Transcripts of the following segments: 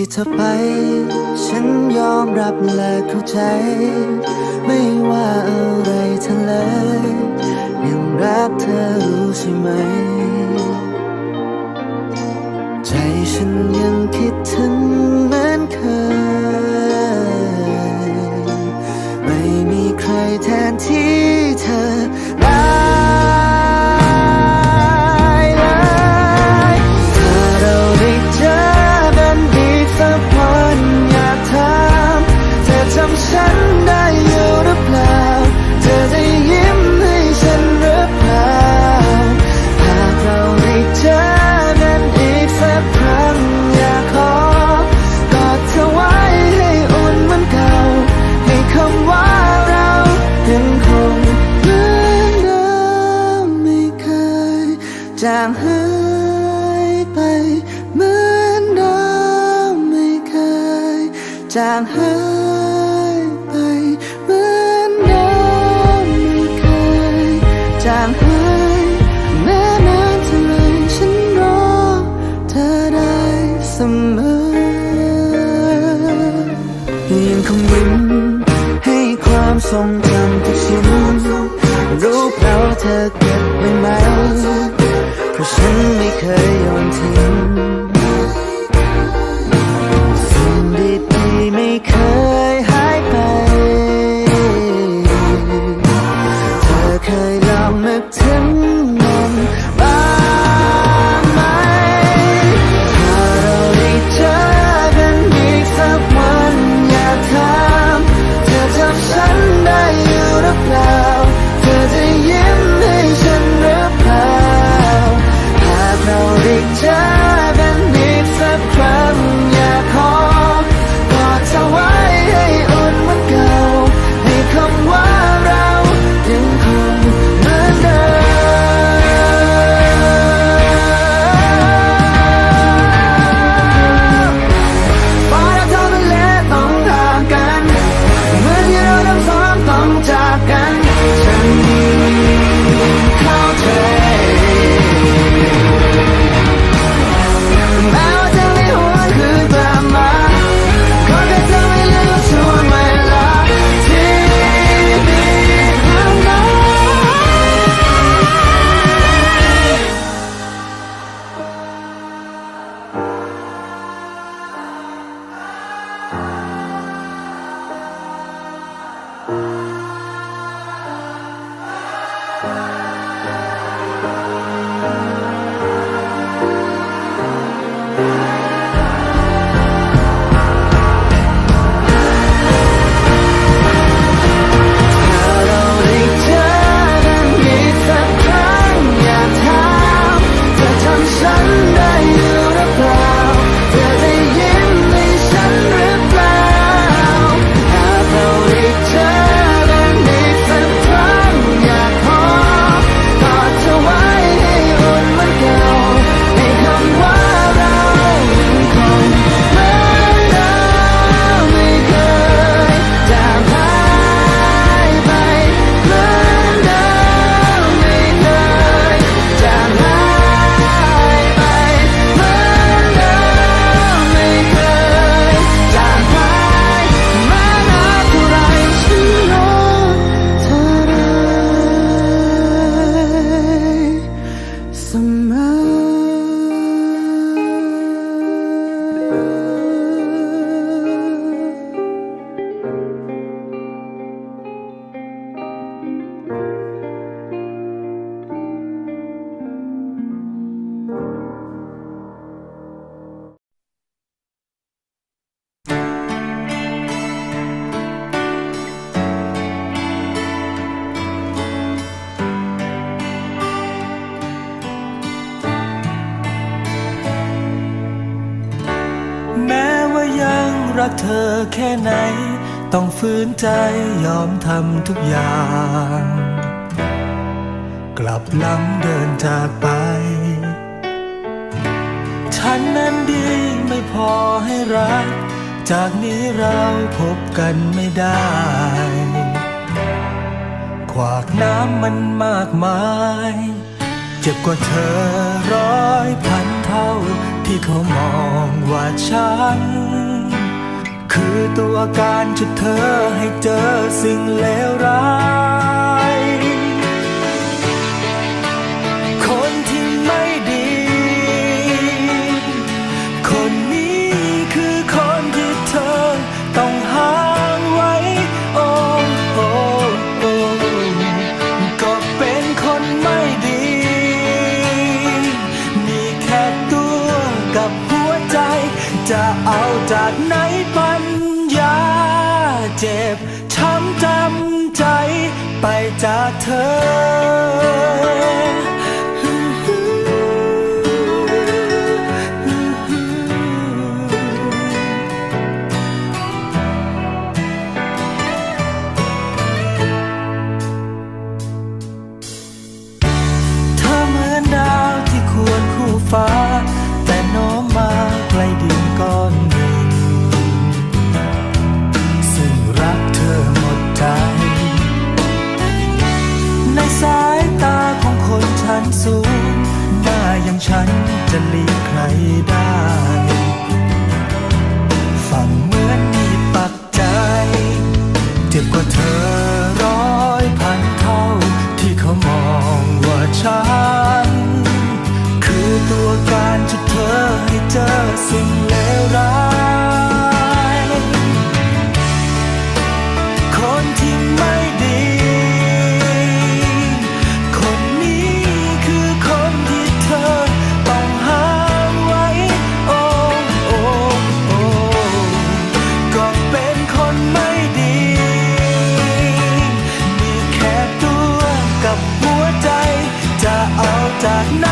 ที่เธอไป ฉันยอมรับและเข้าใจ ไม่ว่าอะไรเธอเลย ยังรักเธอรู้ใช่ไหม ใจฉัน ทรงจำทุกชิ้นรู้แปลว่าเธอเก็บไว้ไหมเพราะฉันไม่เคยยอมทิ้งักเธอแค่ไหน ต้องฝืนใจยอมทำทุกอย่าง กลับหลังเดินจากไป ฉันนั้นดีไม่พอให้รัก จากนี้เราพบกันไม่ได้ ขวากน้ำมันมากมาย เจ็บกว่าเธอร้อยพันเท่าที่เขามองว่าฉัน คือตัวการชุดเธอให้เจอสิ่งเลวร้าย จ็บช้ำจำใจไปจากเธอ สูง หน้าอย่างฉันจะหลีกใครได้ฟังเหมือนมีปักใจ เจ็บกว่าเธอร้อยพันเท่า ที่เขามองว่าฉัน คือตัวการจุดเธอให้เจอสิ่งเลวร้าย จากนั้น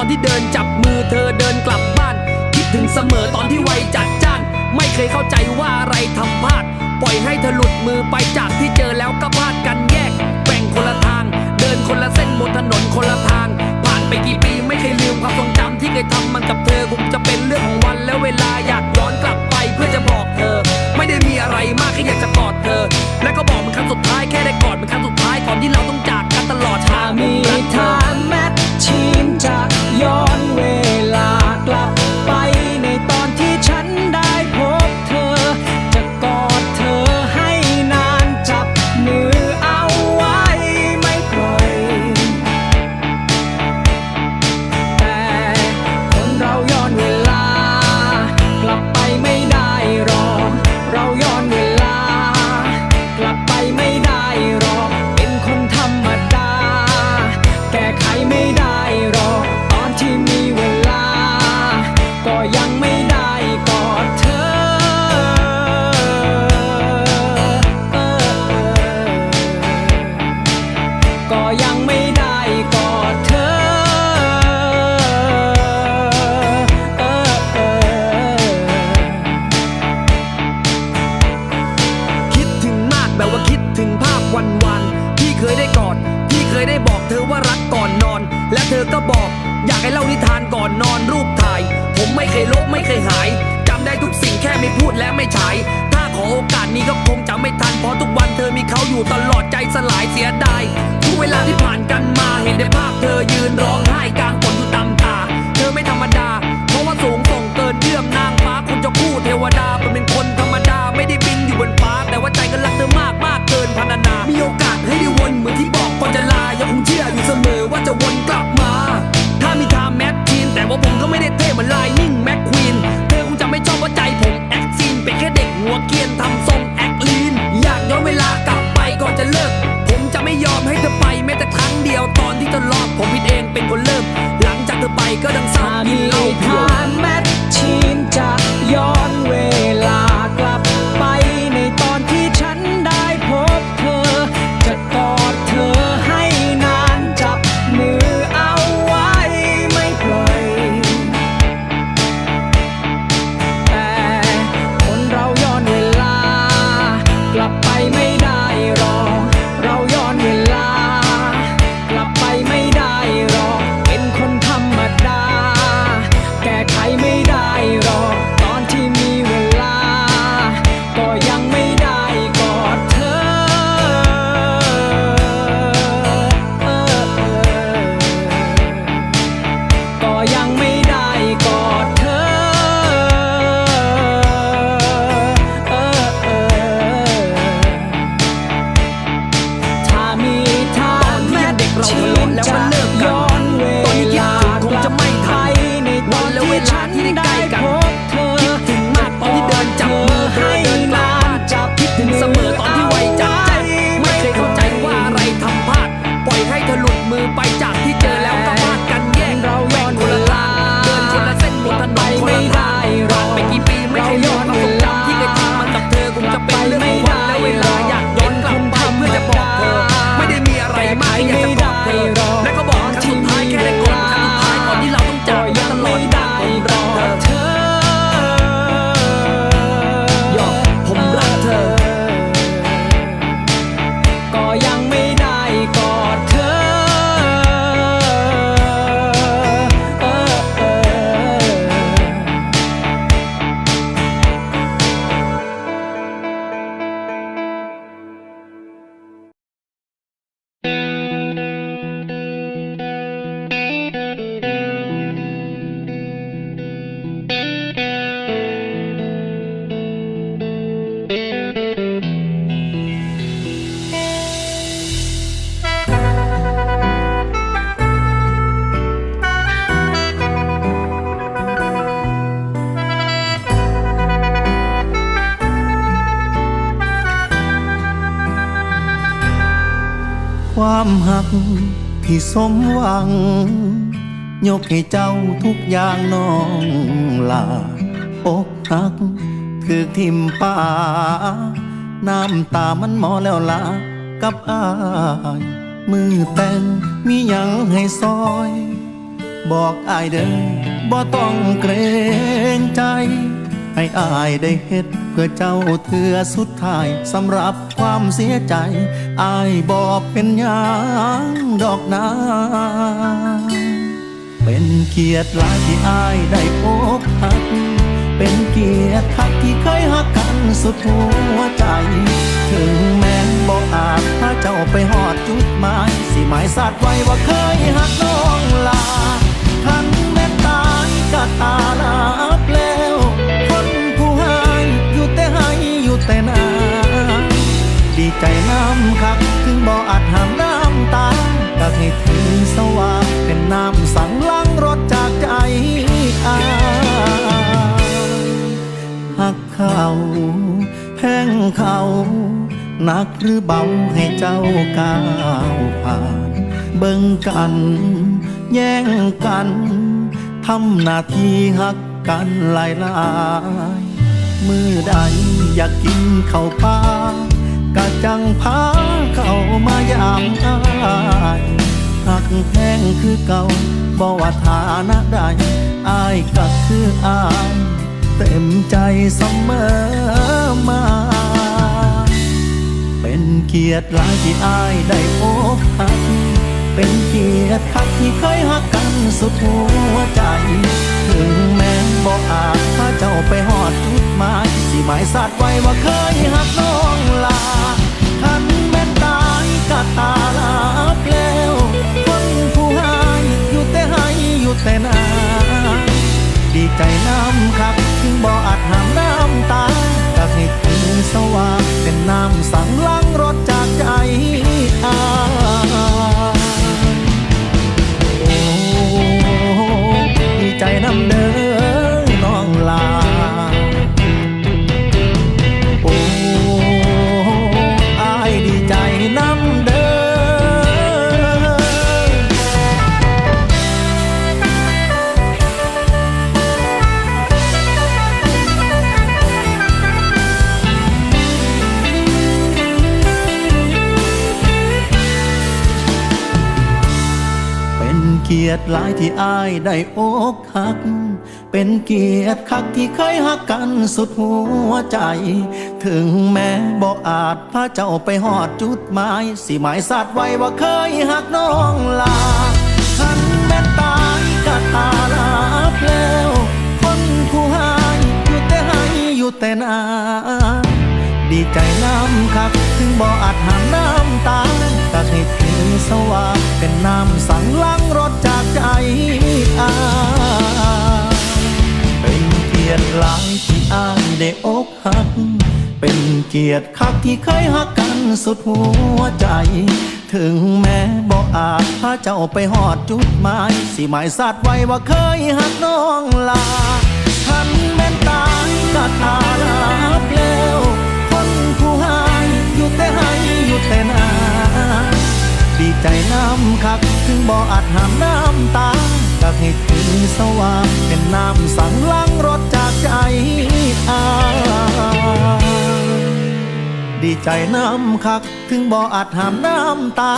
อนที่เดินจับมือเธอเดินกลับบ้าน คิดถึงเสมอตอนที่ไวจัดจ้าน ไม่เคยเข้าใจว่าอะไรทำพลาด ปล่อยให้เธอหลุดมือไปจากที่เจอแล้วก็พลาดกันแยกแบ่งคนละทาง เดินคนละเส้นบนถนนคนละทาง ผ่านไปกี่ปีไม่เคยลืมความทรงจำที่เคยทำมันกับเธอคงจะเป็นเรื่องของวันและเวลาอยากย้อนกลับไปเพื่อจะบอกเธอ ไม่ได้มีอะไรมากแค่อยากจะกอดเธอ และก็บอกมันครั้งสุดท้ายแค่ได้กอดมันครั้งสุดท้ายก่อนที่เราต้องจากกันตลอดทางมีทางแม young ยืนร้องไห้ สมหวัง ยกให้เจ้าทุกอย่างน้องลาอกหักถือทิมป่า น้ำตามันหมอแล้วลากับอาย มือแต่งมีหยังให้ซอย บอกอายเด้อบ่ต้องเกรงใจ ให้อายได้เฮ็ดเพื่อเจ้าเถือสุดท้ายสำหรับความเสียใจ อายบอกเป็นหยังดอกนาเป็นเกียรติลายที่อายได้พบหัก เป็นเกียรติคักที่เคยหักกันสุดหัวใจ ถึงแม้บอกอาจพาเจ้าไปหอดจุดหมาย สิหมายสัตว์ไว้ว่าเคยหักน้องลาทันแม้ตายก็ตาลัำคักถึงบ่อาจหามน้ำตาก็ให้ถึงสว่างเป็นน้ำสั่งล้างรถจากใจอาหักเขาแพงเขาหนักหรือเบาให้เจ้าก้าวผ่าน เบิ่งกัน แย่งกันทำหน้าที่หักกันหลายหลายมือใดอยากกินข้าวปลา กะจังพาเข้ามายามอายหักแพงคือเก่าบ่ว่าฐานะใดอายก็คืออายเต็มใจเสมอมา เป็นเกียรติหลายที่อายได้พบหักเป็นเกียรติคักที่เคยหักกันสุดหัวใจ ถึงแม้บ่อาจพาเจ้าไปหอดจุดหมายสิหมายสัตว์ไว้ว่าเคยหักน้องลา แต่นาดีใจน้ำคักถึงบ่ออาจหามน้ำตาก็ให้ถึงสว่างเป็นน้ำสั่งล้างรถจากใจอาโอ้ดีใจน้ำเด้อ หลายที่อายได้อกหัก เป็นเกียรติคักที่เคยหักกันสุดหัวใจ ถึงแม้บ่อาจพาเจ้าไปหอดจุดหมาย สิหมายสัตว์ไว้ว่าเคยหักน้องลาทันแม่ตายก็ตาลาบแล้วคนผู้หายอยู่แต่ให้อยู่แต่นาดีใจน้ำคัก ถึงบ่อาจหามน้ำตาก็ให้ถือสว่าเป็นน้ำสั่งล้างรถจ ใจอาเป็นเกียรติหลายที่อายได้อกหัก เป็นเกียรติคักที่เคยหักกันสุดหัวใจ ถึงแม้บ่อาจพาเจ้าไปหอดจุดหมาย สิหมายสัตว์ไว้ว่าเคยหักน้องลาทันแม่นตายก็ทาลาบแล้วคนผู้หายอยู่แต่ให้อยู่แต่นาดีใจน้ำคักถึงบ่อาจหามน้ำตาก็ให้ถือสว่างเป็นน้ำสั่งล้างรถจากใจอาดีใจน้ำคัก ถึงบ่ออาจหามน้ำตา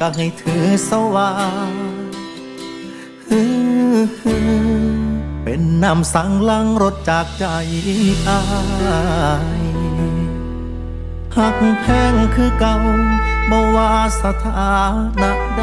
ก็ให้ถือสว่างเป็นน้ำสั่งล้างรถจากใจอายหักแพงคือเก่าบ่ว่าสถานะใด